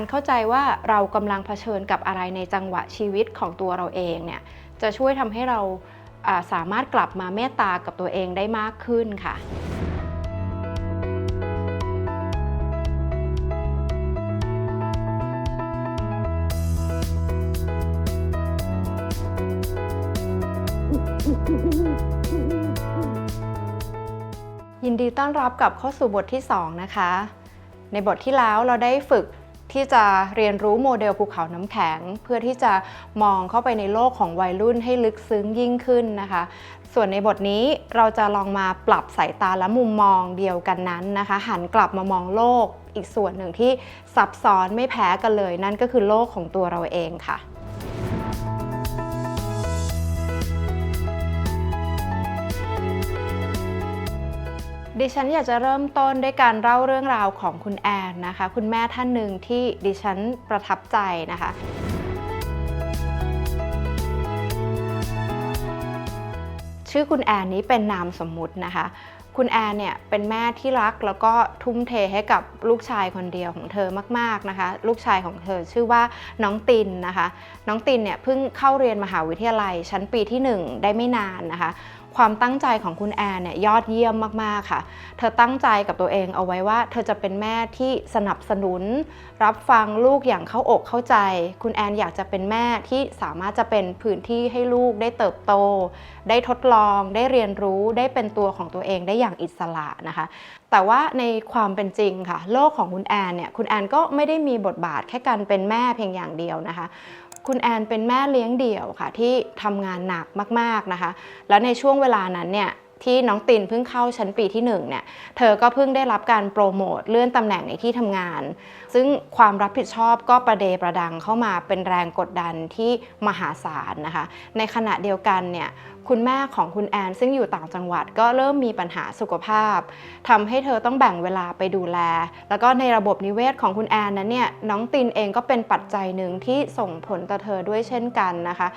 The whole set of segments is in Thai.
การเข้าใจว่าเรากำลังเผชิญกับอะไรในจังหวะชีวิตของตัวเราเองเนี่ยจะช่วยทำให้เราสามารถกลับมาเมตตากับตัวเองได้มากขึ้นค่ะยินดีต้อนรับกับเข้าสู่บทที่ 2 นะคะ ในบทที่แล้วเราได้ฝึก ที่จะเรียนรู้โมเดลภูเขาน้ำแข็ง เพื่อที่จะมองเข้าไปในโลกของวัยรุ่นให้ลึกซึ้งยิ่งขึ้นนะคะ ส่วนในบทนี้เราจะลองมาปรับสายตาและมุมมองเดียวกันนั้นนะคะ หันกลับมามองโลกอีกส่วนหนึ่งที่ซับซ้อนไม่แพ้กันเลย นั่นก็คือโลกของตัวเราเองค่ะ ดิฉันอยากจะเริ่มต้นด้วยการเล่าเรื่องราวของคุณแอนนะคะ คุณแม่ท่านหนึ่งที่ดิฉันประทับใจนะคะ ชื่อคุณแอนนี้เป็นนามสมมุตินะคะ คุณแอนเนี่ยเป็นแม่ที่รักแล้วก็ทุ่มเทให้กับลูกชายคนเดียวของเธอมากๆนะคะ ลูกชายของเธอชื่อว่าน้องตินนะคะ น้องตินเนี่ยเพิ่งเข้าเรียนมหาวิทยาลัยชั้นปีที่ 1 ได้ไม่นานนะคะ ความตั้งใจของคุณแอนเนี่ยยอดเยี่ยมมากๆค่ะ เธอตั้งใจกับตัวเองเอาไว้ว่า เธอจะเป็นแม่ที่สนับสนุน รับฟังลูกอย่างเข้าอกเข้าใจ คุณแอนอยากจะเป็นแม่ที่สามารถจะเป็นพื้นที่ให้ลูกได้เติบโต ได้ทดลอง ได้เรียนรู้ได้เป็นตัวของตัวเองได้อย่างอิสระนะคะ แต่ว่าในความเป็นจริงค่ะ โลกของคุณแอนเนี่ยคุณแอนก็ไม่ได้มีบทบาทแค่การเป็นแม่เพียงอย่างเดียวนะคะ คุณแอนเป็นแม่เลี้ยงเดี่ยวค่ะที่ทำงานหนักมากๆนะคะ แล้วในช่วงเวลานั้นเนี่ยที่น้องตินเพิ่งเข้าชั้นปีที่1เนี่ย เธอก็เพิ่งได้รับการโปรโมทเลื่อนตำแหน่งในที่ทำงาน ซึ่งความรับผิดชอบก็ประเดประดังเข้ามาเป็นแรงกดดันที่มหาศาลนะคะ ในขณะเดียวกันเนี่ย คุณแม่ของคุณแอนซึ่งอยู่ต่างจังหวัดก็เริ่มมีปัญหาสุขภาพทำให้เธอต้องแบ่งเวลาไปดูแล แล้วก็ในระบบนิเวศของคุณแอนนั้นเนี่ยน้องตินเองก็เป็นปัจจัยหนึ่งที่ส่งผลต่อเธอด้วยเช่นกันนะคะ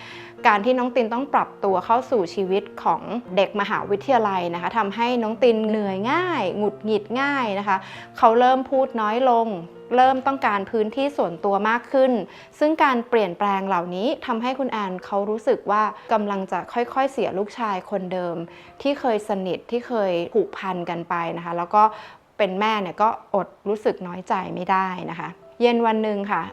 การที่น้องตินต้องปรับตัวเข้าสู่ชีวิตของเด็กมหาวิทยาลัยนะคะทำให้น้องตินเหนื่อยง่าย หงุดหงิดง่ายนะคะ เขาเริ่มพูดน้อยลง เริ่มต้องการพื้นที่ส่วนตัวมากขึ้น ซึ่งการเปลี่ยนแปลงเหล่านี้ทำให้คุณแอนเขารู้สึกว่ากำลังจะค่อยๆ เสียลูกชายคนเดิม ที่เคยสนิทที่เคยผูกพันกันไปนะคะ แล้วก็เป็นแม่เนี่ยก็อดรู้สึกน้อยใจไม่ได้นะคะ เย็นวันหนึ่งค่ะ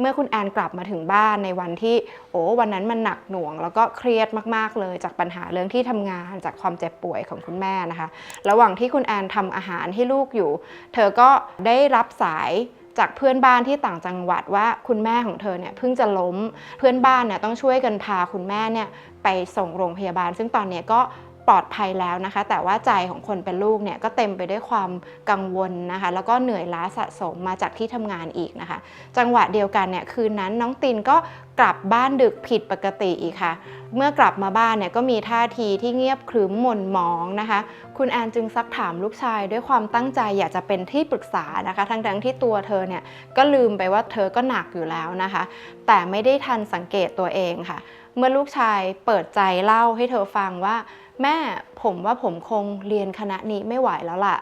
เมื่อคุณแอนกลับมาถึงบ้านในวันที่โอ้วันนั้นมันหนักหน่วง แล้วก็เครียดมากๆเลยจากปัญหาเรื่องที่ทำงานจากความเจ็บป่วยของคุณแม่นะคะ ระหว่างที่คุณแอนทำอาหารให้ลูกอยู่ เธอก็ได้รับสาย จากเพื่อนบ้านที่ต่างจังหวัดว่าคุณแม่ของเธอเนี่ยเพิ่งจะล้มเพื่อนบ้านเนี่ยต้องช่วยกันพาคุณแม่เนี่ยไปส่งโรงพยาบาล ซึ่งตอนนี้ก็ปลอดภัยแล้วนะคะ แต่ว่าใจของคนเป็นลูกเนี่ยก็เต็มไปด้วยความกังวลนะคะ แล้วก็เหนื่อยล้าสะสมมาจากที่ทำงานอีกนะคะ จังหวะเดียวกันเนี่ยคืนนั้นน้องตินก็กลับบ้านดึกผิดปกติอีกค่ะ เมื่อกลับมาบ้านเนี่ยก็มีท่าทีที่เงียบขรึมหม่นหมองนะคะ คุณแอนจึงซักถามลูกชายด้วยความตั้งใจอยากจะเป็นที่ปรึกษานะคะ ทั้งๆที่ตัวเธอเนี่ยก็ลืมไปว่าเธอก็หนักอยู่แล้วนะคะ แต่ไม่ได้ทันสังเกตตัวเองค่ะ เมื่อลูกชายเปิดใจเล่าให้เธอฟังว่า แม่ผมว่าผมคงเรียนคณะนี้ไม่ไหวแล้วล่ะ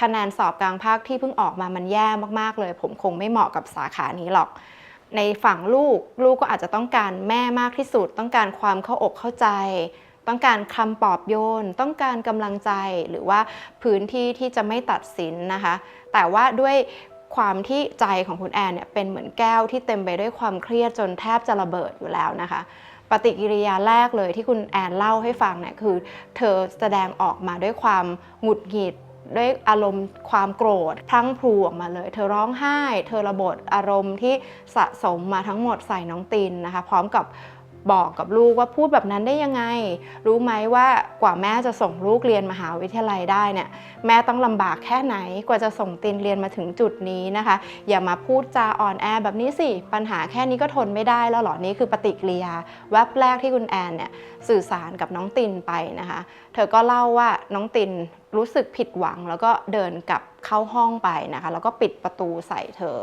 คะแนนสอบกลางภาคที่เพิ่งออกมามันแย่มากๆเลย ผมคงไม่เหมาะกับสาขานี้หรอก ในฝั่งลูกลูกก็อาจจะต้องการแม่มากที่สุด ต้องการความเข้าอกเข้าใจ ต้องการคำปลอบโยน ต้องการกำลังใจหรือว่าพื้นที่ที่จะไม่ตัดสินนะคะ แต่ว่าด้วยความที่ใจของคุณแอนเนี่ยเป็นเหมือนแก้วที่เต็มไปด้วยความเครียดจนแทบจะระเบิดอยู่แล้วนะคะ ปฏิกิริยาแรกเลยที่คุณแอนเล่าให้ฟังเนี่ยคือ เธอแสดงออกมาด้วยความหงุดหงิด ด้วยอารมณ์ความโกรธพลั้งพลูออกมาเลย เธอร้องไห้ เธอระบดอารมณ์ที่สะสมมาทั้งหมดใส่น้องตินนะคะ พร้อมกับ บอกกับลูกว่าพูดแบบนั้นได้ยังไง รู้ไหมว่ากว่าแม่จะส่งลูกเรียนมหาวิทยาลัยได้เนี่ยแม่ต้องลำบากแค่ไหนกว่าจะส่งตินเรียนมาถึงจุดนี้นะคะ อย่ามาพูดจาอ่อนแอแบบนี้สิ ปัญหาแค่นี้ก็ทนไม่ได้แล้วหรอนี่คือปฏิกิริยาแวบแรกที่คุณแอนเนี่ยสื่อสารกับน้องตินไปนะคะ เธอก็เล่าว่าน้องตินรู้สึกผิดหวัง แล้วก็เดินกลับเข้าห้องไปนะคะ แล้วก็ปิดประตูใส่เธอ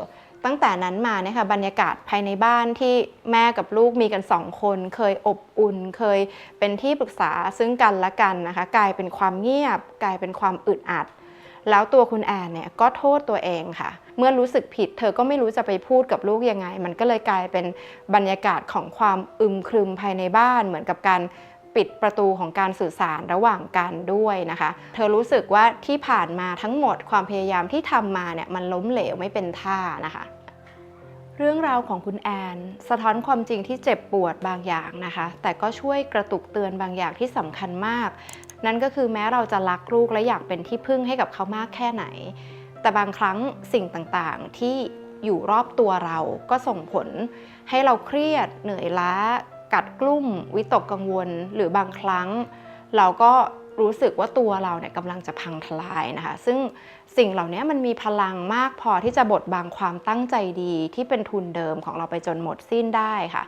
ตั้งแต่นั้นมาเนี่ยค่ะบรรยากาศภายในบ้านที่แม่กับลูกมีกันสองคน เคยอบอุ่น เคยเป็นที่ปรึกษาซึ่งกันและกันนะคะ กลายเป็นความเงียบ กลายเป็นความอึดอัด แล้วตัวคุณแอนเนี่ยก็โทษตัวเองค่ะ เมื่อรู้สึกผิด เธอก็ไม่รู้จะไปพูดกับลูกยังไง มันก็เลยกลายเป็นบรรยากาศของความอึมครึมภายในบ้านเหมือนกับการปิดประตูของการสื่อสารระหว่างกันด้วยนะคะ เธอรู้สึกว่าที่ผ่านมาทั้งหมดความพยายามที่ทำมาเนี่ยมันล้มเหลวไม่เป็นท่านะคะ เรื่องราวของคุณแอน สะท้อนความจริงที่เจ็บปวดบางอย่างนะคะ แต่ก็ช่วยกระตุกเตือนบางอย่างที่สำคัญมาก นั่นก็คือแม้เราจะรักลูกและอยากเป็นที่พึ่งให้กับเขามากแค่ไหน แต่บางครั้งสิ่งต่างๆที่อยู่รอบตัวเราก็ส่งผล ให้เราเครียดเหนื่อยล้า กัดกลุ้มวิตกกังวล หรือบางครั้ง เราก็ รู้สึกว่าตัวเราเนี่ยกำลังจะพังทลายนะคะ ซึ่งสิ่งเหล่านี้มันมีพลังมากพอที่จะบดบังความตั้งใจดีที่เป็นทุนเดิมของเราไปจนหมดสิ้นได้ค่ะ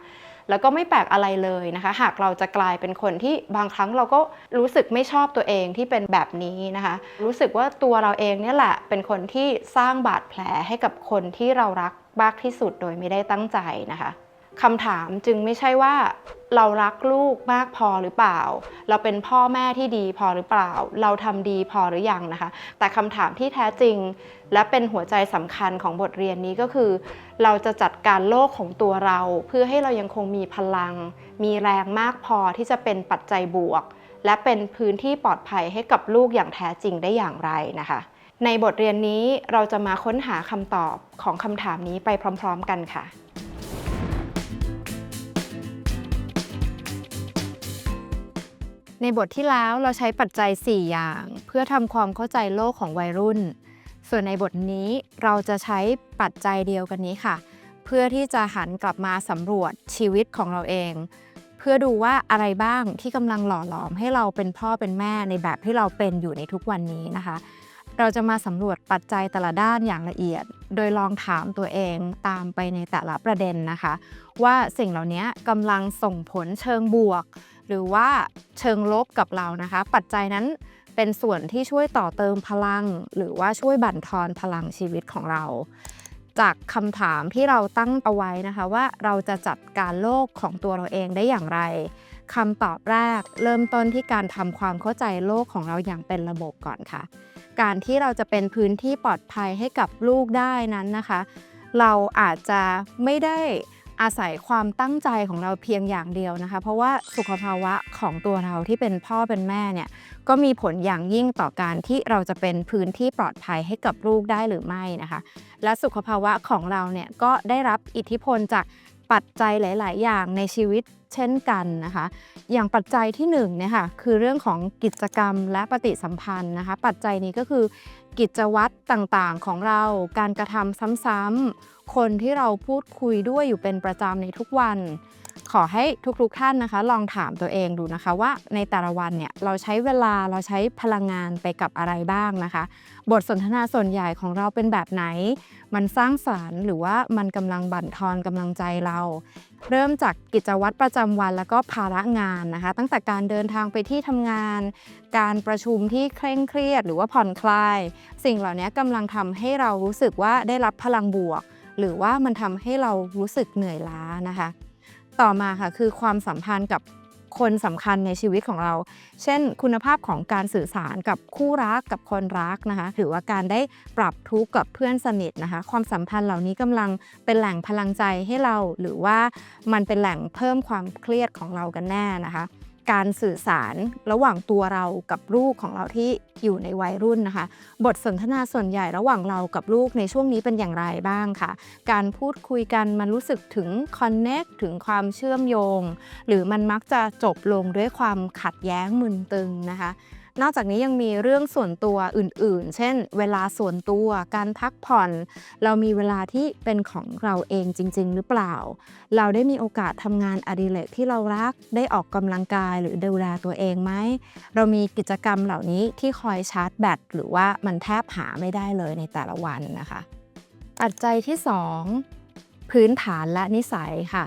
แล้วก็ไม่แปลกอะไรเลยนะคะ หากเราจะกลายเป็นคนที่บางครั้งเราก็รู้สึกไม่ชอบตัวเองที่เป็นแบบนี้นะคะ รู้สึกว่าตัวเราเองเนี่ยแหละเป็นคนที่สร้างบาดแผลให้กับคนที่เรารักมากที่สุดโดยไม่ได้ตั้งใจนะคะ คำถามจึงไม่ใช่ว่าเรารักลูกมากพอหรือเปล่า เราเป็นพ่อแม่ที่ดีพอหรือเปล่า เราทำดีพอหรือยังนะคะ แต่คำถามที่แท้จริง และเป็นหัวใจสำคัญของบทเรียนนี้ก็คือ เราจะจัดการโลกของตัวเรา เพื่อให้เรายังคงมีพลัง มีแรงมากพอที่จะเป็นปัจจัยบวก และเป็นพื้นที่ปลอดภัยให้กับลูกอย่างแท้จริงได้อย่างไรนะคะ ในบทเรียนนี้เราจะมาค้นหาคำตอบของคำถามนี้ไปพร้อม ๆ กันค่ะ ในบทที่แล้วเราใช้ปัจจัย 4 อย่าง เพื่อทำความเข้าใจโลกของวัยรุ่น ส่วนในบทนี้เราจะใช้ปัจจัยเดียวกันนี้ค่ะ เพื่อที่จะหันกลับมาสำรวจชีวิตของเราเอง เพื่อดูว่าอะไรบ้างที่กำลังหล่อหลอมให้เราเป็นพ่อเป็นแม่ในแบบที่เราเป็นอยู่ในทุกวันนี้นะคะ เราจะมาสำรวจปัจจัยแต่ละด้านอย่างละเอียด โดยลองถามตัวเองตามไปในแต่ละประเด็นนะคะ ว่าสิ่งเหล่านี้กำลังส่งผลเชิงบวก หรือว่าเชิงลบกับเรานะคะ ปัจจัยนั้นเป็นส่วนที่ช่วยต่อเติมพลัง หรือว่าช่วยบั่นทอนพลังชีวิตของเรา จากคำถามที่เราตั้งเอาไว้นะคะว่าเราจะจัดการโลกของตัวเราเองได้อย่างไรคำตอบแรกเริ่มต้นที่การทำความเข้าใจโลกของเราอย่างเป็นระบบก่อนค่ะ การที่เราจะเป็นพื้นที่ปลอดภัยให้กับลูกได้นั้นนะคะ เราอาจจะไม่ได้ อาศัยความตั้งใจของเราเพียงอย่างเดียวนะคะ เพราะว่าสุขภาวะของตัวเราที่เป็นพ่อเป็นแม่เนี่ยก็มีผลอย่างยิ่งต่อการที่เราจะเป็นพื้นที่ปลอดภัยให้กับลูกได้หรือไม่นะคะ และสุขภาวะของเราเนี่ยก็ได้รับอิทธิพลจากปัจจัยหลาย ๆ อย่างในชีวิตเช่นกันนะคะ อย่างปัจจัยที่หนึ่งเนี่ยค่ะคือเรื่องของกิจกรรมและปฏิสัมพันธ์นะคะ ปัจจัยนี้ก็คือ กิจวัตรต่างๆของเรา การกระทำซ้ำๆ คนที่เราพูดคุยด้วยอยู่เป็นประจำในทุกวัน ขอให้ทุกๆท่านนะคะ ลองถามตัวเองดูนะคะว่าในแต่ละวันเนี่ยเราใช้เวลาเราใช้พลังงานไปกับอะไรบ้างนะคะ บทสนทนาส่วนใหญ่ของเราเป็นแบบไหน มันสร้างสารรค์หรือว่ามันกำลังบั่นทอนกำลังใจเรา เริ่มจากกิจวัตรประจำวันแล้วก็ภาระงานนะคะ ตั้งแต่การเดินทางไปที่ทำงาน การประชุมที่เคร่งเครียด หรือว่าผ่อนคลาย สิ่งเหล่านี้กำลังทำให้เรารู้สึกว่าได้รับพลังบวก หรือว่ามันทำให้เรารู้สึกเหนื่อยล้านะคะ ต่อมาค่ะคือความสัมพันธ์กับ คนสำคัญในชีวิตของเรา เช่น คุณภาพของการสื่อสารกับคู่รักกับคนรักนะคะ หรือว่าการได้ปรับทุกข์กับเพื่อนสนิทนะคะ ความสัมพันธ์เหล่านี้กำลังเป็นแหล่งพลังใจให้เรา หรือว่ามันเป็นแหล่งเพิ่มความเครียดของเรากันแน่นะคะ การสื่อสารระหว่างตัวเรากับลูกของเราที่อยู่ในวัยรุ่นนะคะ บทสนทนาส่วนใหญ่ระหว่างเรากับลูกในช่วงนี้เป็นอย่างไรบ้างคะการพูดคุยกันมันรู้สึกถึงคอนเน็กถึงความเชื่อมโยง หรือมันมักจะจบลงด้วยความขัดแย้งมึนตึงนะคะ นอกจากนี้ยังมีเรื่องส่วนตัวอื่นๆ เช่น เวลาส่วนตัว การพักผ่อน เรามีเวลาที่เป็นของเราเองจริง ๆ หรือเปล่า เราได้มีโอกาสทำงานอดิเรกที่เรารัก ได้ออกกำลังกายหรือดูแลตัวเองไหม เรามีกิจกรรมเหล่านี้ที่คอยชาร์จแบตหรือว่ามันแทบหาไม่ได้เลยในแต่ละวันนะคะ ปัจจัยที่ 2 พื้นฐานและนิสัยค่ะ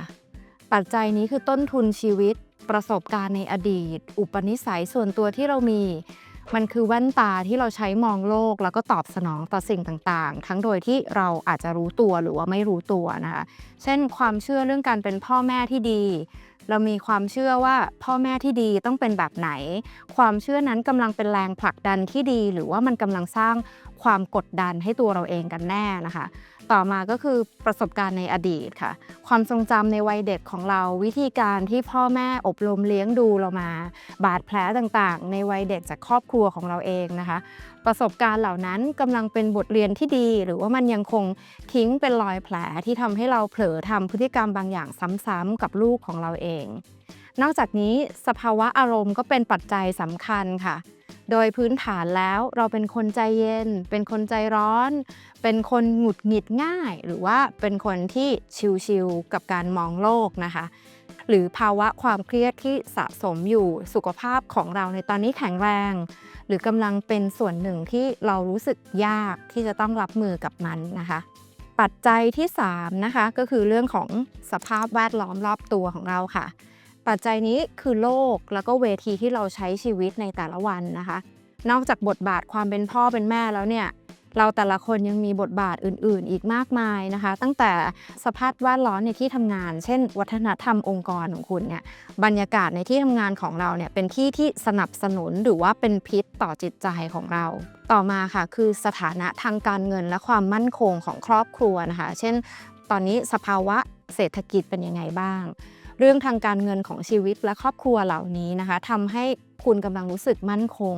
ปัจจัยนี้คือต้นทุนชีวิต ประสบการณ์ในอดีต อุปนิสัยส่วนตัวที่เรามี มันคือแว่นตาที่เราใช้มองโลก แล้วก็ตอบสนองต่อสิ่งต่างๆ ทั้งโดยที่เราอาจจะรู้ตัวหรือว่าไม่รู้ตัวนะคะ เช่นความเชื่อเรื่องการเป็นพ่อแม่ที่ดี เรามีความเชื่อว่าพ่อแม่ที่ดีต้องเป็นแบบไหน ความเชื่อนั้นกำลังเป็นแรงผลักดันที่ดี หรือว่ามันกำลังสร้างความกดดันให้ตัวเราเองกันแน่นะคะ ต่อมาก็คือประสบการณ์ในอดีตค่ะ ความทรงจำในวัยเด็กของเราวิธีการที่พ่อแม่อบรมเลี้ยงดูเรามา บาดแผลต่างๆ ในวัยเด็กจากครอบครัวของเราเองนะคะ ประสบการณ์เหล่านั้นกำลังเป็นบทเรียนที่ดี หรือว่ามันยังคงทิ้งเป็นรอยแผลที่ทำให้เราเผลอทำพฤติกรรมบางอย่างซ้ำๆกับลูกของเราเอง นอกจากนี้สภาวะอารมณ์ก็เป็นปัจจัยสำคัญค่ะโดยพื้นฐานแล้วเราเป็นคนใจเย็น เป็นคนใจร้อน เป็นคนหงุดหงิดง่าย หรือว่าเป็นคนที่ชิลๆกับการมองโลกนะคะ หรือภาวะความเครียดที่สะสมอยู่สุขภาพของเราในตอนนี้แข็งแรง หรือกำลังเป็นส่วนหนึ่งที่เรารู้สึกยากที่จะต้องรับมือกับมันนะคะ ปัจจัยที่3นะคะก็คือเรื่องของสภาพแวดล้อมรอบตัวของเราค่ะ ปัจจัยนี้คือโลกแล้วก็เวทีที่เราใช้ชีวิตในแต่ละวันนะคะ นอกจากบทบาทความเป็นพ่อเป็นแม่แล้วเนี่ย เราแต่ละคนยังมีบทบาทอื่น ๆ อีกมากมายนะคะ ตั้งแต่สภาพแวดล้อมในที่ทำงาน เช่น วัฒนธรรมองค์กรของคุณเนี่ยบรรยากาศในที่ทำงานของเราเนี่ยเป็นที่ที่สนับสนุนหรือว่าเป็นพิษต่อจิตใจของเรา ต่อมาค่ะคือสถานะทางการเงินและความมั่นคงของครอบครัวนะคะ เช่น ตอนนี้สภาวะเศรษฐกิจเป็นยังไงบ้าง เรื่องทางการเงินของชีวิตและครอบครัวเหล่านี้นะคะทำให้ คุณกำลังรู้สึกมั่นคง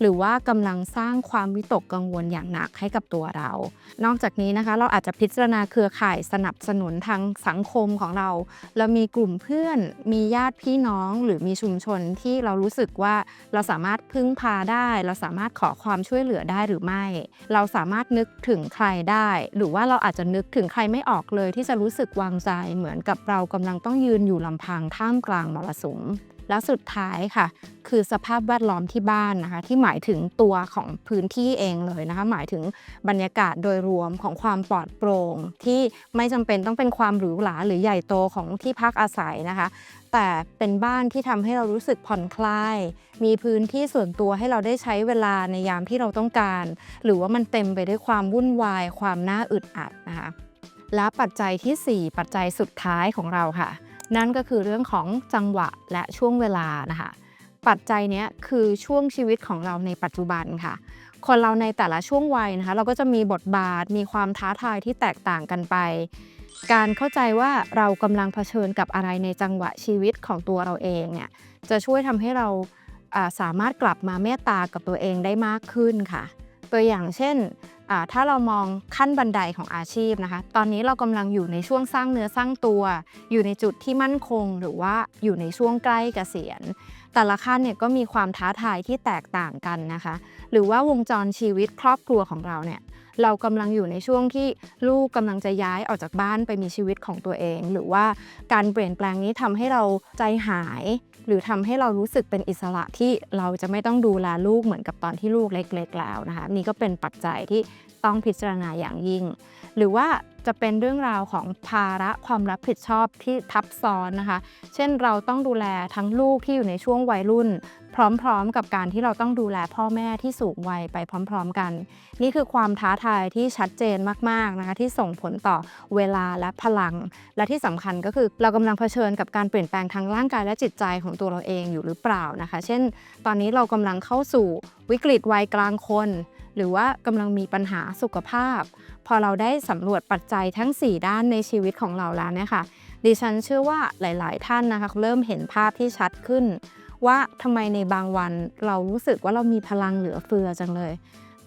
หรือว่ากำลังสร้างความวิตกกังวลอย่างหนักให้กับตัวเรา นอกจากนี้นะคะเราอาจจะพิจารณาเครือข่ายสนับสนุนทางสังคมของเรา เรามีกลุ่มเพื่อน มีญาติพี่น้อง หรือมีชุมชนที่เรารู้สึกว่าเราสามารถพึ่งพาได้ เราสามารถขอความช่วยเหลือได้หรือไม่ เราสามารถนึกถึงใครได้ หรือว่าเราอาจจะนึกถึงใครไม่ออกเลย ที่จะรู้สึกวางใจเหมือนกับเรากำลังต้องยืนอยู่ลำพังท่ามกลางมรสุม และสุดท้ายค่ะ คือสภาพแวดล้อมที่บ้านนะคะ ที่หมายถึงตัวของพื้นที่เองเลยนะคะ หมายถึงบรรยากาศโดยรวมของความปลอดโปร่งที่ไม่จำเป็นต้องเป็นความหรูหราหรือใหญ่โตของที่พักอาศัยนะคะ แต่เป็นบ้านที่ทำให้เรารู้สึกผ่อนคลาย มีพื้นที่ส่วนตัวให้เราได้ใช้เวลาในยามที่เราต้องการ หรือว่ามันเต็มไปด้วยความวุ่นวาย ความน่าอึดอัดนะคะและปัจจัยทีสี่4 ปัจจัยสุดท้ายของเราค่ะ นั่นก็คือเรื่องของจังหวะและช่วงเวลานะคะปัจจัยนี้คือช่วงชีวิตของเราในปัจจุบันค่ะ คนเราในแต่ละช่วงวัยนะคะ เราก็จะมีบทบาทมีความท้าทายที่แตกต่างกันไป การเข้าใจว่าเรากำลังเผชิญกับอะไรในจังหวะชีวิตของตัวเราเองเนี่ยจะช่วยทำให้เราสามารถกลับมาเมตตากับตัวเองได้มากขึ้นค่ะ ตัวอย่างเช่น ถ้าเรามองขั้นบันไดของอาชีพนะคะ ตอนนี้เรากำลังอยู่ในช่วงสร้างเนื้อสร้างตัว อยู่ในจุดที่มั่นคง หรือว่าอยู่ในช่วงใกล้เกษียณ แต่ละขั้นเนี่ยก็มีความท้าทายที่แตกต่างกันนะคะ หรือว่าวงจรชีวิตครอบครัวของเราเนี่ย เรากำลังอยู่ในช่วงที่ลูกกำลังจะย้ายออกจากบ้านไปมีชีวิตของตัวเอง หรือว่าการเปลี่ยนแปลงนี้ทำให้เราใจหาย หรือทำให้เรารู้สึกเป็นอิสระที่เราจะไม่ต้องดูแลลูกเหมือนกับตอนที่ลูกเล็ก ๆ แล้วนะคะนี่ก็เป็นปัจจัยที่ต้องพิจารณาอย่างยิ่ง หรือว่าจะเป็นเรื่องราวของภาระความรับผิดชอบที่ทับซ้อนนะคะ เช่นเราต้องดูแลทั้งลูกที่อยู่ในช่วงวัยรุ่น พร้อมๆ กับการที่เราต้องดูแลพ่อแม่ที่สูงวัยไปพร้อม ๆ กัน นี่คือความท้าทายที่ชัดเจนมากๆนะคะที่ส่งผลต่อเวลาและพลัง และที่สำคัญก็คือเรากำลังเผชิญกับการเปลี่ยนแปลงทางร่างกายและจิตใจของตัวเราเองอยู่หรือเปล่านะคะ เช่น ตอนนี้เรากำลังเข้าสู่วิกฤตวัยกลางคน หรือว่ากำลังมีปัญหาสุขภาพ พอเราได้สำรวจปัจจัยทั้ง 4 ด้านในชีวิตของเราแล้วเนี่ยค่ะดิฉันเชื่อว่าหลาย ๆ ท่านนะคะเริ่มเห็นภาพที่ชัดขึ้น ว่าทำไมในบางวันเรารู้สึกว่าเรามีพลังเหลือเฟือจังเลย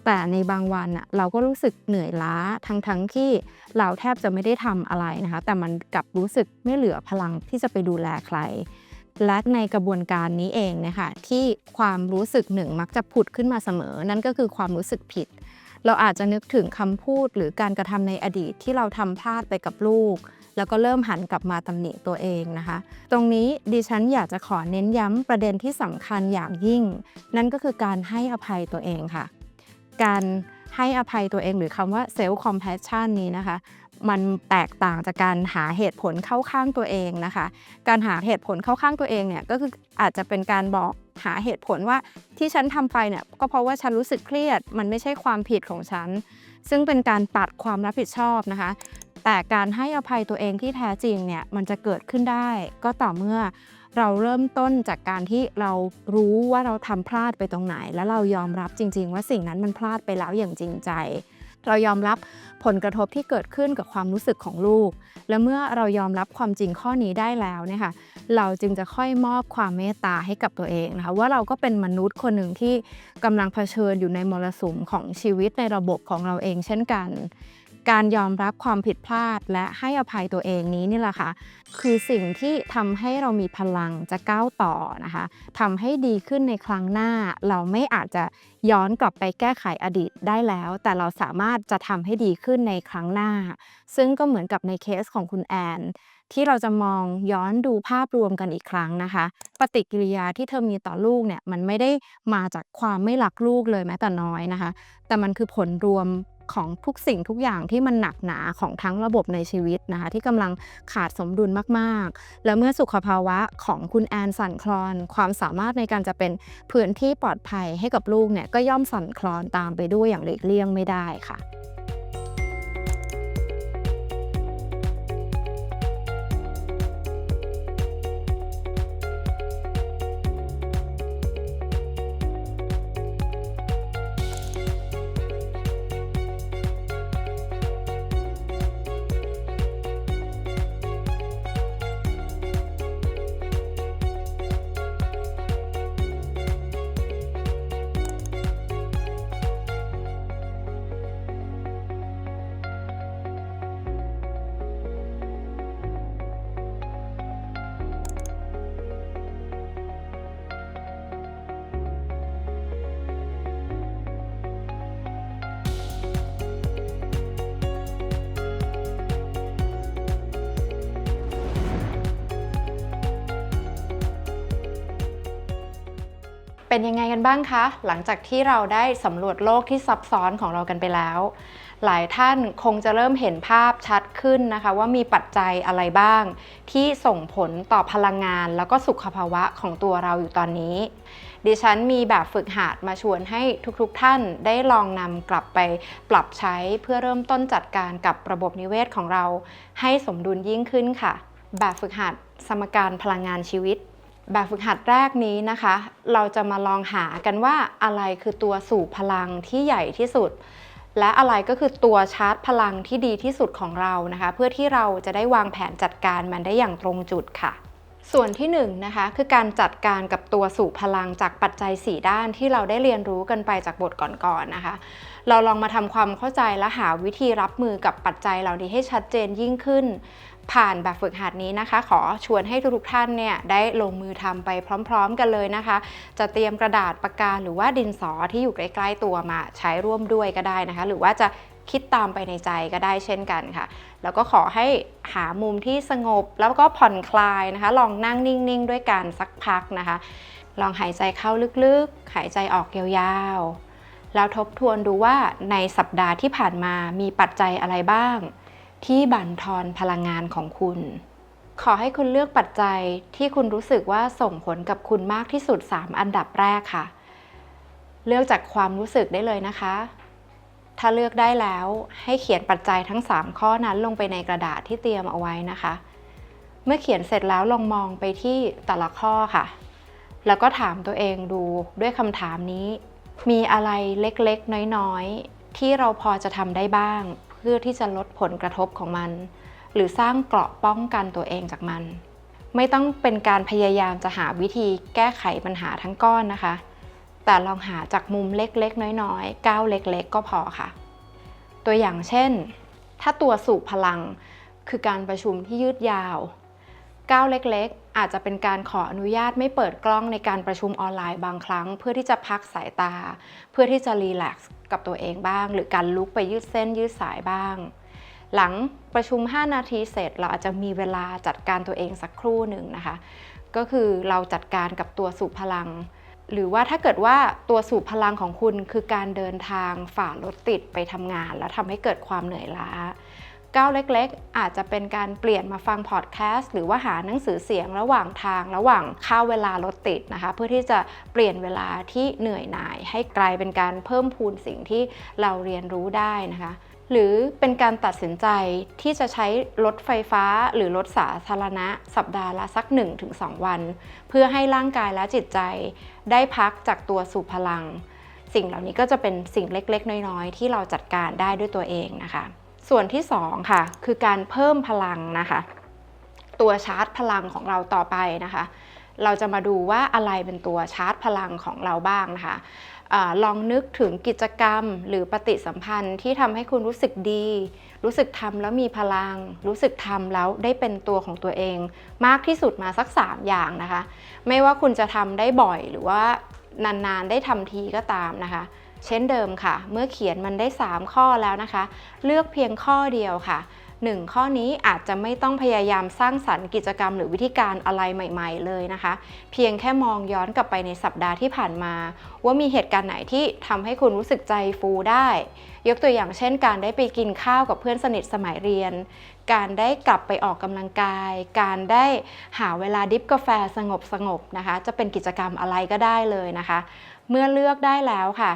แต่ในบางวันน่ะเราก็รู้สึกเหนื่อยล้าทั้งทั้งที่เราแทบจะไม่ได้ทำอะไรนะคะ แต่มันกลับรู้สึกไม่เหลือพลังที่จะไปดูแลใคร และในกระบวนการนี้เองนะคะที่ความรู้สึกหนึ่งมักจะผุดขึ้นมาเสมอ นั่นก็คือความรู้สึกผิด เราอาจจะนึกถึงคำพูดหรือการกระทำในอดีตที่เราทำพลาดไปกับลูก แล้วก็เริ่มหันกลับมาตำหนิตัวเองนะคะ ตรงนี้ดิฉันอยากจะขอเน้นย้ำประเด็นที่สำคัญอย่างยิ่ง นั่นก็คือการให้อภัยตัวเองค่ะ การให้อภัยตัวเองหรือคำว่า self compassion นี้นะคะ มันแตกต่างจากการหาเหตุผลเข้าข้างตัวเองนะคะ การหาเหตุผลเข้าข้างตัวเองเนี่ยก็คืออาจจะเป็นการบอกหาเหตุผลว่าที่ฉันทำไปเนี่ยก็เพราะว่าฉันรู้สึกเครียด มันไม่ใช่ความผิดของฉัน ซึ่งเป็นการปัดความรับผิดชอบนะคะ แต่การให้อภัยตัวเองที่แท้จริงเนี่ยมันจะเกิดขึ้นได้ ก็ต่อเมื่อเราเริ่มต้นจากการที่เรารู้ว่าเราทำพลาดไปตรงไหน แล้วเรายอมรับจริง ๆ ว่าสิ่งนั้นมันพลาดไปแล้วอย่างจริงใจ เรายอมรับผลกระทบที่เกิดขึ้นกับความรู้สึกของลูก และเมื่อเรายอมรับความจริงข้อนี้ได้แล้วเนี่ยค่ะเราจึงจะค่อยมอบความเมตตาให้กับตัวเองนะคะว่าเราก็เป็นมนุษย์คนหนึ่งที่กำลังเผชิญอยู่ในมรสุมของชีวิตในระบบของเราเองเช่นกัน การยอมรับความผิดพลาดและให้อภัยตัวเองนี้นี่แหละค่ะ คือสิ่งที่ทำให้เรามีพลังจะก้าวต่อนะคะทำให้ดีขึ้นในครั้งหน้า เราไม่อาจจะย้อนกลับไปแก้ไขอดีตได้แล้ว แต่เราสามารถจะทำให้ดีขึ้นในครั้งหน้า ซึ่งก็เหมือนกับในเคสของคุณแอนที่เราจะมองย้อนดูภาพรวมกันอีกครั้งนะคะ ปฏิกิริยาที่เธอมีต่อลูกเนี่ยมันไม่ได้มาจากความไม่รักลูกเลยแม้แต่น้อยนะคะ แต่มันคือผลรวม ของทุกสิ่งทุกอย่างที่มันหนักหนาของทั้งระบบในชีวิตนะคะที่กำลังขาดสมดุลมากๆ แล้วเมื่อสุขภาวะของคุณแอนสั่นคลอน ความสามารถในการจะเป็นพื้นที่ปลอดภัยให้กับลูกเนี่ยก็ย่อมสั่นคลอนตามไปด้วยอย่างหลีกเลี่ยงไม่ได้ค่ะ เป็นยังไงกันบ้างคะ หลังจากที่เราได้สำรวจโลกที่ซับซ้อนของเรากันไปแล้ว หลายท่านคงจะเริ่มเห็นภาพชัดขึ้นนะคะ ว่ามีปัจจัยอะไรบ้าง ที่ส่งผลต่อพลังงาน แล้วก็สุขภาวะของตัวเราอยู่ตอนนี้ ดิฉันมีแบบฝึกหัดมาชวนให้ทุกๆทท่านได้ลองนำกลับไปปรับใช้เพื่อเริ่มต้นจัดการกับระบบนิเวศของเรา ให้สมดุลยิ่งขึ้นค่ะ แบบฝึกหัดสมการพลังงานชีวิต แบบฝึกหัดแรกนี้นะคะ เราจะมาลองหากันว่าอะไรคือตัวสู่พลังที่ใหญ่ที่สุด และอะไรก็คือตัวชาร์จพลังที่ดีที่สุดของเรานะคะ เพื่อที่เราจะได้วางแผนจัดการมันได้อย่างตรงจุดค่ะ ส่วนที่1นงนะคะคือการจัดการกับตัวสู่พลังจากปัจจัย 4 ด้านที่เราได้เรียนรู้กันไปจากบทก่อนๆนะคะ เราลองมาทำความเข้าใจและหาวิธีรับมือกับปัจจัยเหล่านี้ให้ชัดเจนยิ่งขึ้น ผ่านแบบฝึกหัดนี้นะคะ ขอชวนให้ทุกท่านเนี่ยได้ลงมือทำไปพร้อม ๆ กันเลยนะคะ จะเตรียมกระดาษปากกาหรือว่าดินสอที่อยู่ใกล้ ๆ ตัวมาใช้ร่วมด้วยก็ได้นะคะ หรือว่าจะคิดตามไปในใจก็ได้เช่นกันค่ะ แล้วก็ขอให้หามุมที่สงบแล้วก็ผ่อนคลายนะคะ ลองนั่งนิ่งๆ ด้วยกันสักพักนะคะ ลองหายใจเข้าลึกๆ หายใจออกยาวๆ แล้วทบทวนดูว่าในสัปดาห์ที่ผ่านมามีปัจจัยอะไรบ้าง ที่บั่นทอนพลังงานของคุณ ขอให้คุณเลือกปัจจัยที่คุณรู้สึกว่าส่งผลกับคุณมากที่สุด 3 อันดับแรกค่ะ เลือกจากความรู้สึกได้เลยนะคะ ถ้าเลือกได้แล้วให้เขียนปัจจัยทั้ง 3 ข้อนั้นลงไปในกระดาษที่เตรียมเอาไว้นะคะ เมื่อเขียนเสร็จแล้วลองมองไปที่แต่ละข้อค่ะ แล้วก็ถามตัวเองดูด้วยคำถามนี้ มีอะไรเล็กๆ น้อยๆ ที่เราพอจะทำได้บ้าง พื่อที่จะลดผลกระทบของมัน หรือสร้างเกราะป้องกันตัวเองจากมัน ไม่ต้องเป็นการพยายามจะหาวิธีแก้ไขปัญหาทั้งก้อนนะคะ แต่ลองหาจากมุมเล็กๆ น้อยๆก้าวเล็กๆ ก็พอค่ะ ตัวอย่างเช่น ถ้าตัวสูบพลังคือการประชุมที่ยืดยาว ก้าวเล็กๆ อาจจะเป็นการขออนุญาตไม่เปิดกล้องในการประชุมออนไลน์บางครั้ง เพื่อที่จะพักสายตา เพื่อที่จะรีแลกซ์กับตัวเองบ้าง หรือการลุกไปยืดเส้นยืดสายบ้าง หลังประชุม 5 นาทีเสร็จ เราอาจจะมีเวลาจัดการตัวเองสักครู่หนึ่งนะคะ ก็คือเราจัดการกับตัวสูบพลัง หรือว่าถ้าเกิดว่าตัวสูบพลังของคุณคือการเดินทางฝ่ารถติดไปทำงาน แล้วทำให้เกิดความเหนื่อยล้า ก้าวเล็กๆ อาจจะเป็นการเปลี่ยนมาฟังพอดแคสต์หรือว่าหาหนังสือเสียงระหว่างทางระหว่างข้าวเวลารถติดนะคะ เพื่อที่จะเปลี่ยนเวลาที่เหนื่อยหน่าย ให้กลายเป็นการเพิ่มพูนสิ่งที่เราเรียนรู้ได้นะคะหรือเป็นการตัดสินใจที่จะใช้รถไฟฟ้าหรือรถสาธารณะ สัปดาห์ละสัก 1-2 วัน เพื่อให้ร่างกายและจิตใจ ได้พักจากตัวสู่พลัง สิ่งเหล่านี้ก็จะเป็นสิ่งเล็กๆ น้อยๆ ที่เราจัดการได้ด้วยตัวเองนะคะ ส่วนที่2ค่ะคือการเพิ่มพลังนะคะ ตัวชาร์จพลังของเราต่อไปนะคะ เราจะมาดูว่าอะไรเป็นตัวชาร์จพลังของเราบ้างนะคะอลองนึกถึงกิจกรรมหรือปฏิสัมพันธ์ที่ทำให้คุณรู้สึกดี รู้สึกทำแล้วมีพลัง รู้สึกทำแล้วได้เป็นตัวของตัวเอง มากที่สุดมาสัก 3 อย่างนะคะ ไม่ว่าคุณจะทำได้บ่อยหรือว่านานๆได้ทำทีก็ตามนะคะ เช่นเดิมค่ะ เมื่อเขียนมันได้ 3 ข้อแล้วนะคะ เลือกเพียงข้อเดียวค่ะ 1 ข้อนี้อาจจะไม่ต้องพยายามสร้างสรรค์กิจกรรมหรือวิธีการอะไรใหม่ ๆ เลยนะคะ เพียงแค่มองย้อนกลับไปในสัปดาห์ที่ผ่านมา ว่ามีเหตุการณ์ไหนที่ทำให้คุณรู้สึกใจฟูได้ ยกตัวอย่างเช่น การได้ไปกินข้าวกับเพื่อนสนิทสมัยเรียน การได้กลับไปออกกำลังกาย การได้หาเวลาดิฟกาแฟสงบๆนะคะ จะเป็นกิจกรรมอะไรก็ได้เลยนะคะ เมื่อเลือกได้แล้วค่ะ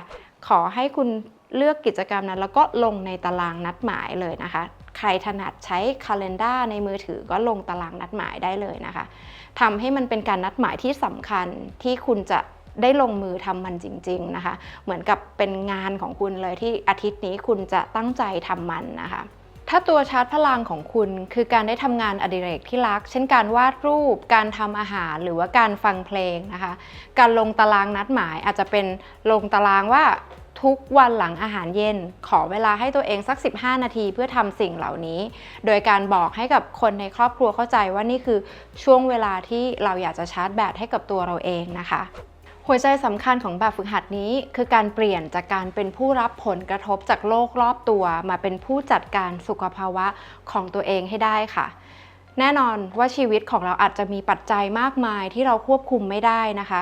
ขอให้คุณเลือกกิจกรรมนั้น แล้วก็ลงในตารางนัดหมายเลยนะคะ ใครถนัดใช้คาล endar ในมือถือก็ลงตารางนัดหมายได้เลยนะคะทำให้มันเป็นการนัดหมายที่สำคัญที่คุณจะได้ลงมือทำมันจริง ๆนะคะ เหมือนกับเป็นงานของคุณเลยที่อาทิตย์นี้คุณจะตั้งใจทำมันนะคะ ถ้าตัวชาร์จพลังของคุณ คือการได้ทำงานอดิเรกที่รัก เช่นการวาดรูป การทำอาหาร หรือว่าการฟังเพลงนะคะ การลงตารางนัดหมายอาจจะเป็นลงตารางว่าทุกวันหลังอาหารเย็น ขอเวลาให้ตัวเองสัก 15 นาทีเพื่อทำสิ่งเหล่านี้ โดยการบอกให้กับคนในครอบครัวเข้าใจว่านี่คือช่วงเวลาที่เราอยากจะชาร์จแบตให้กับตัวเราเองนะคะ หัวใจสำคัญของแบบฝึกหัดนี้ คือการเปลี่ยนจากการเป็นผู้รับผลกระทบจากโลกรอบตัว มาเป็นผู้จัดการสุขภาวะของตัวเองให้ได้ค่ะ แน่นอนว่าชีวิตของเราอาจจะมีปัจจัยมากมายที่เราควบคุมไม่ได้นะคะ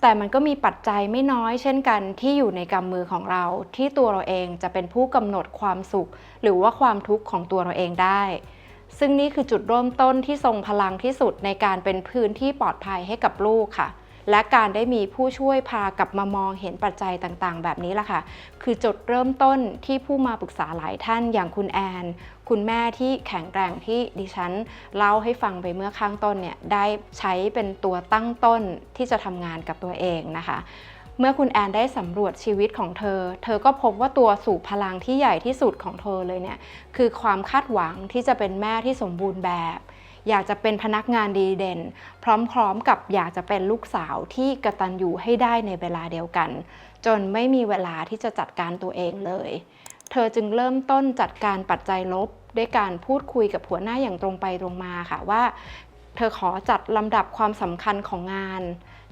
แต่มันก็มีปัจจัยไม่น้อย เช่นกันที่อยู่ในกำมือของเรา ที่ตัวเราเองจะเป็นผู้กำหนดความสุข หรือว่าความทุกข์ของตัวเราเองได้ซึ่งนี่คือจุดเริ่มต้นที่ทรงพลังที่สุดในการเป็นพื้นที่ปลอดภัยให้กับลูกค่ะ และการได้มีผู้ช่วยพากลับมามองเห็นปัจจัยต่างๆ แบบนี้ล่ะค่ะ คือจุดเริ่มต้นที่ผู้มาปรึกษาหลายท่านอย่างคุณแอน คุณแม่ที่แข็งแกร่งที่ดิฉันเล่าให้ฟังไปเมื่อข้างต้นเนี่ยได้ใช้เป็นตัวตั้งต้นที่จะทำงานกับตัวเองนะคะเมื่อคุณแอนได้สำรวจชีวิตของเธอ เธอก็พบว่าตัวสู่พลังที่ใหญ่ที่สุดของเธอเลยเนี่ย คือความคาดหวังที่จะเป็นแม่ที่สมบูรณ์แบบ อยากจะเป็นพนักงานดีเด่น พร้อมๆกับอยากจะเป็นลูกสาวที่กระตันอยู่ให้ได้ในเวลาเดียวกัน จนไม่มีเวลาที่จะจัดการตัวเองเลย เธอจึงเริ่มต้นจัดการปัจจัยลบ ด้วยการพูดคุยกับหัวหน้าอย่างตรงไปตรงมาค่ะว่า เธอขอจัดลำดับความสำคัญของงาน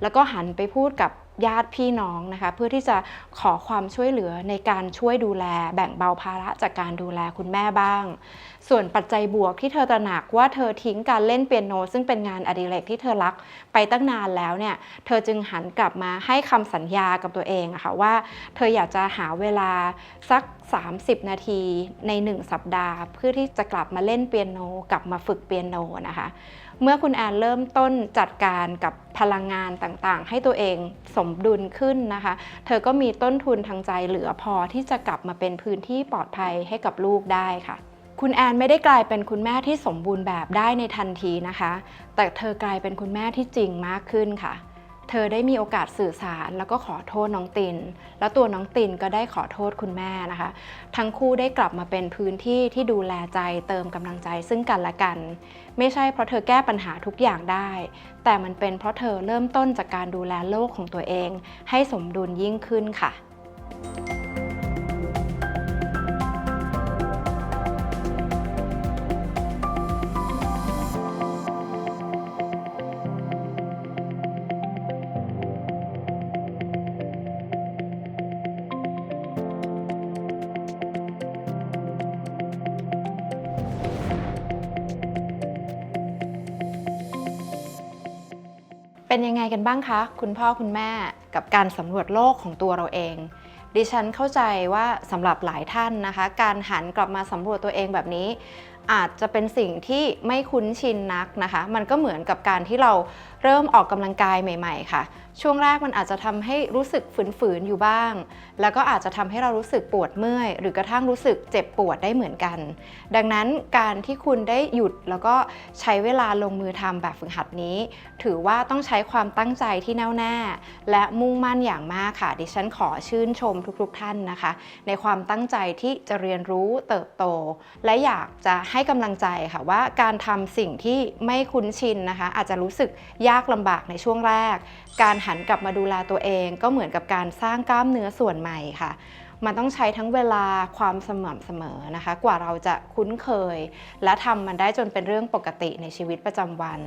แล้วก็หันไปพูดกับญาติพี่น้องนะคะ เพื่อที่จะขอความช่วยเหลือในการช่วยดูแล แบ่งเบาภาระจากการดูแลคุณแม่บ้าง ส่วนปัจจัยบวกที่เธอตระหนักว่าเธอทิ้งการเล่นเปียโน ซึ่งเป็นงานอดิเรกที่เธอรักไปตั้งนานแล้วเนี่ยเธอจึงหันกลับมาให้คำสัญญากับตัวเองอะค่ะว่า เธออยากจะหาเวลาสัก 30 นาทีใน 1 สัปดาห์ เพื่อที่จะกลับมาเล่นเปียโน กลับมาฝึกเปียโนนะคะ เมื่อคุณแอนเริ่มต้นจัดการกับพลังงานต่างๆ ให้ตัวเองสมดุลขึ้นนะคะ เธอก็มีต้นทุนทางใจเหลือพอที่จะกลับมาเป็นพื้นที่ปลอดภัยให้กับลูกได้ค่ะ คุณแอนไม่ได้กลายเป็นคุณแม่ที่สมบูรณ์แบบได้ในทันทีนะคะ แต่เธอกลายเป็นคุณแม่ที่จริงมากขึ้นค่ะ เธอได้มีโอกาสสื่อสาร แล้วก็ขอโทษน้องติน แล้วตัวน้องตินก็ได้ขอโทษคุณแม่นะคะ ทั้งคู่ได้กลับมาเป็นพื้นที่ที่ดูแลใจเติมกำลังใจซึ่งกันและกัน ไม่ใช่เพราะเธอแก้ปัญหาทุกอย่างได้ แต่มันเป็นเพราะเธอเริ่มต้นจากการดูแลโลกของตัวเอง ให้สมดุลยิ่งขึ้นค่ะ เป็นยังไงกันบ้างคะ คุณพ่อคุณแม่กับการสำรวจโลกของตัวเราเอง ดิฉันเข้าใจว่าสำหรับหลายท่านนะคะ การหันกลับมาสำรวจตัวเองแบบนี้ อาจจะเป็นสิ่งที่ไม่คุ้นชินนักนะคะ มันก็เหมือนกับการที่เราเริ่มออกกำลังกายใหม่ ๆ ค่ะช่วงแรกมันอาจจะทำให้รู้สึกฝืนๆอยู่บ้าง แล้วก็อาจจะทำให้เรารู้สึกปวดเมื่อย หรือกระทั่งรู้สึกเจ็บปวดได้เหมือนกัน ดังนั้นการที่คุณได้หยุดแล้วก็ใช้เวลาลงมือทำแบบฝึกหัดนี้ ถือว่าต้องใช้ความตั้งใจที่แน่วแน่ และมุ่งมั่นอย่างมากค่ะ ดิฉันขอชื่นชมทุกๆท่านนะคะ ในความตั้งใจที่จะเรียนรู้เติบโต และอยากจะให้กำลังใจค่ะว่าการทำสิ่งที่ไม่คุ้นชินนะคะ อาจจะรู้สึกยากลำบากในช่วงแรก การหันกลับมาดูแลตัวเอง ก็เหมือนกับการสร้างกล้ามเนื้อส่วนใหม่ค่ะ มันต้องใช้ทั้งเวลาความสม่ำเสมอนะคะ กว่าเราจะคุ้นเคย และทำมันได้จนเป็นเรื่องปกติในชีวิตประจำวัน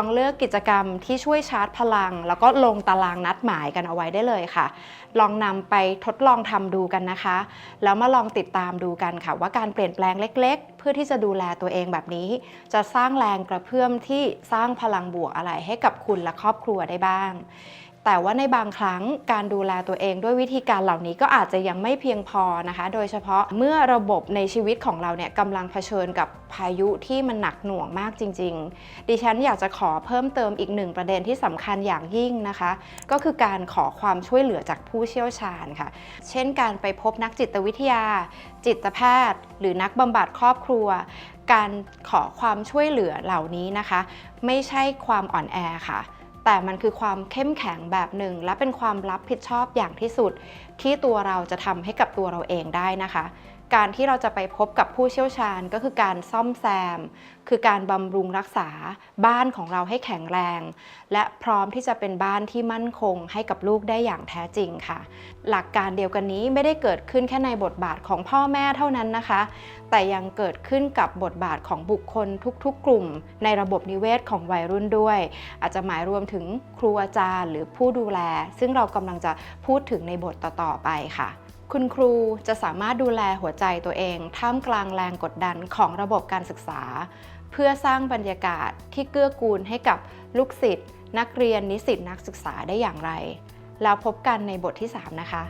องเลือกกิจกรรมที่ช่วยชาร์จพลัง แล้วก็ลงตารางนัดหมายกันเอาไว้ได้เลยค่ะ ลองนำไปทดลองทำดูกันนะคะ แล้วมาลองติดตามดูกันค่ะ ว่าการเปลี่ยนแปลงเล็ก ๆ เพื่อที่จะดูแลตัวเองแบบนี้ จะสร้างแรงกระเพื่อมที่สร้างพลังบวกอะไรให้กับคุณและครอบครัวได้บ้าง แต่ว่าในบางครั้งการดูแลตัวเองด้วยวิธีการเหล่านี้ก็อาจจะยังไม่เพียงพอนะคะ โดยเฉพาะเมื่อระบบในชีวิตของเราเนี่ยกำลังเผชิญกับพายุที่มันหนักหน่วงมากจริง ๆ ดิฉันอยากจะขอเพิ่มเติมอีกหนึ่งประเด็นที่สำคัญอย่างยิ่งนะคะ ก็คือการขอความช่วยเหลือจากผู้เชี่ยวชาญค่ะ เช่นการไปพบนักจิตวิทยา จิตแพทย์ หรือนักบำบัดครอบครัวการขอความช่วยเหลือเหล่านี้นะคะ ไม่ใช่ความอ่อนแอค่ะ แต่มันคือความเข้มแข็งแบบหนึ่ง และเป็นความรับผิดชอบอย่างที่สุด ที่ตัวเราจะทำให้กับตัวเราเองได้นะคะ การที่เราจะไปพบกับผู้เชี่ยวชาญก็คือการซ่อมแซม คือการบำรุงรักษาบ้านของเราให้แข็งแรง และพร้อมที่จะเป็นบ้านที่มั่นคงให้กับลูกได้อย่างแท้จริงค่ะ หลักการเดียวกันนี้ไม่ได้เกิดขึ้นแค่ในบทบาทของพ่อแม่เท่านั้นนะคะ แต่ยังเกิดขึ้นกับบทบาทของบุคคลทุกๆ กลุ่ม ในระบบนิเวศของวัยรุ่นด้วย อาจจะหมายรวมถึงครูอาจารย์ หรือผู้ดูแล ซึ่งเรากำลังจะพูดถึงในบทต่อๆไปค่ะ คุณครูจะสามารถดูแลหัวใจตัวเอง ท่ามกลางแรงกดดันของระบบการศึกษา เพื่อสร้างบรรยากาศที่เกื้อกูลให้กับลูกศิษย์นักเรียนนิสิตนักศึกษาได้อย่างไร แล้วพบกันในบทที่ 3 นะคะ